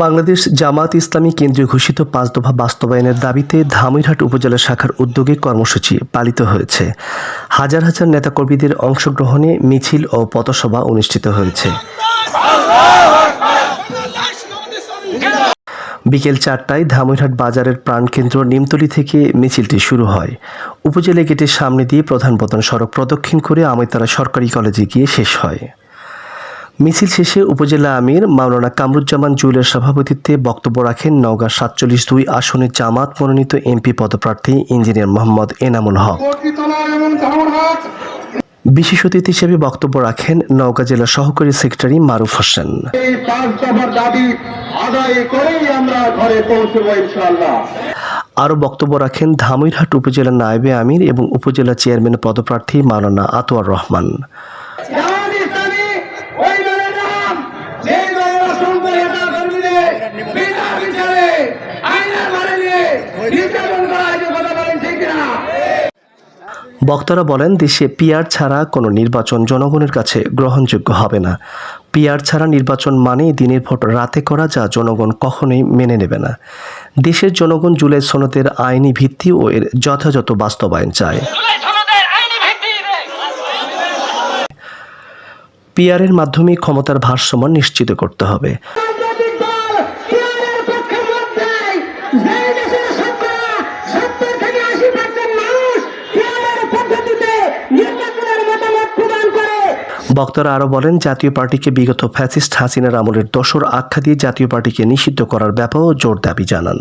বাংলাদেশ জামাত ইসলামী কেন্দ্রীয় ঘোষিত পাঁচ দফা বাস্তবায়নের দাবিতে ধামইরহাট উপজেলা শাখার উদ্যোগে কর্মসূচি পালিত হয়েছে। হাজার হাজার নেতাকর্মীদের অংশগ্রহণে মিছিল ও পথসভা অনুষ্ঠিত হয়েছে। বিকেল চারটায় ধামইরহাট বাজারের প্রাণকেন্দ্র নিমতলি থেকে মিছিলটি শুরু হয়। উপজেলা গেটের সামনে দিয়ে প্রধান প্রধান সড়ক প্রদক্ষিণ করে আমিতারা সরকারি কলেজে গিয়ে শেষ হয়। মিছিল শেষে উপজেলা আমির মাওলানা কামরুজ্জামান জুয়েলের সভাপতিত্বে বক্তব্য রাখেন নওগাঁ সাতচল্লিশ দুই আসনে জামাত মনোনীত এমপি পদপ্রার্থী ইঞ্জিনিয়ার মোহাম্মদ এনামুল হক। বিশেষ অতিথি হিসেবে বক্তব্য রাখেন নওগাঁ জেলা সহকারী সেক্রেটারি মারুফ হোসেন। আরও বক্তব্য রাখেন ধামইরহাট উপজেলা নায়েবে আমির এবং উপজেলা চেয়ারম্যান পদপ্রার্থী মাওলানা আতোয়ার রহমান। নির্যাতন করা হয়েছে কথা বলেন ঠিক না বক্তারা বলেন দেশে পিয়ার ছাড়া কোনো নির্বাচন জনগণের কাছে গ্রহণযোগ্য হবে না। পিয়ার ছাড়া নির্বাচন মানে দিনের ভোট রাতে করা যা জনগণ কখনোই মেনে নেবে না। দেশের জনগণ জুলাই সনদের আইনি ভিত্তি ও এর যথাযথ বাস্তবায়ন চায়। পিয়ারের মাধ্যমে ক্ষমতার ভারসাম্য নিশ্চিত করতে হবে। বক্তারা আরও বলেন, জাতীয় পার্টিকে বিগত ফ্যাসিস্ট হাসিনার আমলের দোসর আখ্যা দিয়ে জাতীয় পার্টিকে নিষিদ্ধ করার ব্যাপারেও জোর দাবি জানান।